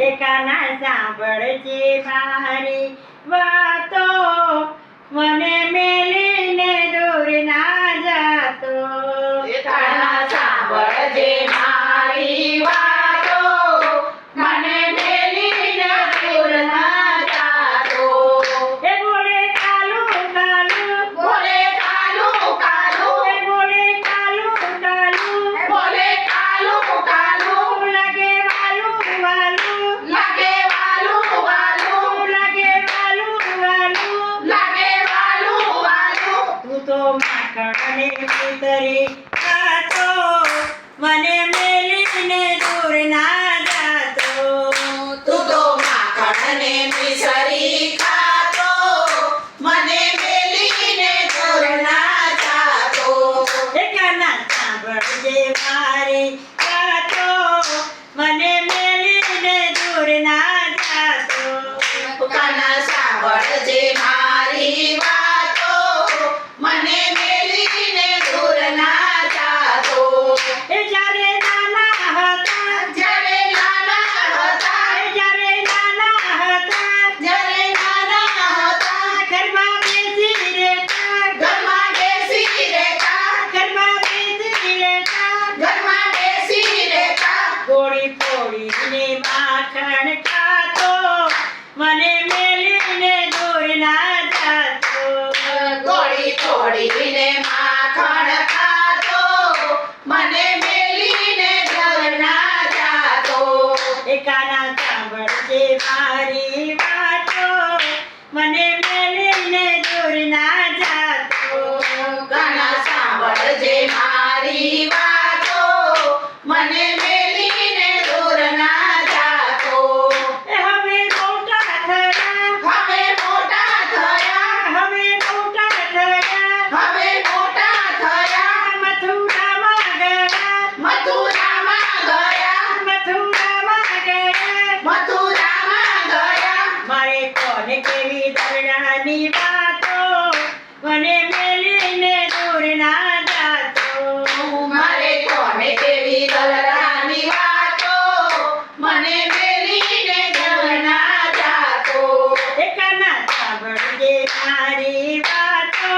એકાના સાંભળજે મારી વાતો. મને તું માખણને ઉતરી ખાતો મને મેલીને દૂર ના જાતો તું તો માખણને મિસરી ખાતો મને મેલીને દૂર ના જાતો એ કાના સાંભળજે મારી ગોળી માખણ ખાતો મને મેલીને દૂર ના જાતો. ગોળી તોડીને માખણ ખાતો મને મેલીને ઘર ના જાતો. એકાના સાંભળજે મારી વાતો મને મેલીને દૂર ના જાતો. ગાના સાંભળજે મારી વાતો મને મથુરામાં ગયા. મથુરામાં ગયા મથુરામાં ગયા મારે કોને કેવી દરડાની વાતો મને મેલીને દૂર ના જાતો મારે કોને કેવી દલરાની વાતો મને મેલીને ઘર ના જાતો એકાના સાંભળજે મારી વાતો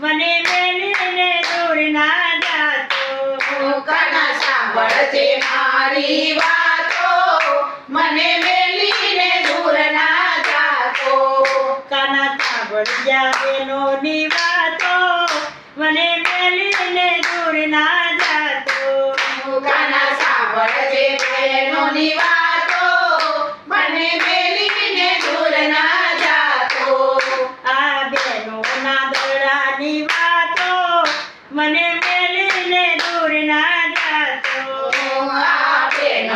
મને મેલીને દૂર ના જાતો કાના સાંભળજે મારી વાતો મને મેલીને દૂર ના જાતો કાના સાંભળ્યા બેનોની વાતો મને મેલીને દૂર ના જાતો કાના સાંભળજે બહેનોની વાતો મને મેલીને દૂર ના જાતો આ બેનોના દડાની વાતો મને મેલીને દૂર ના જાતો આ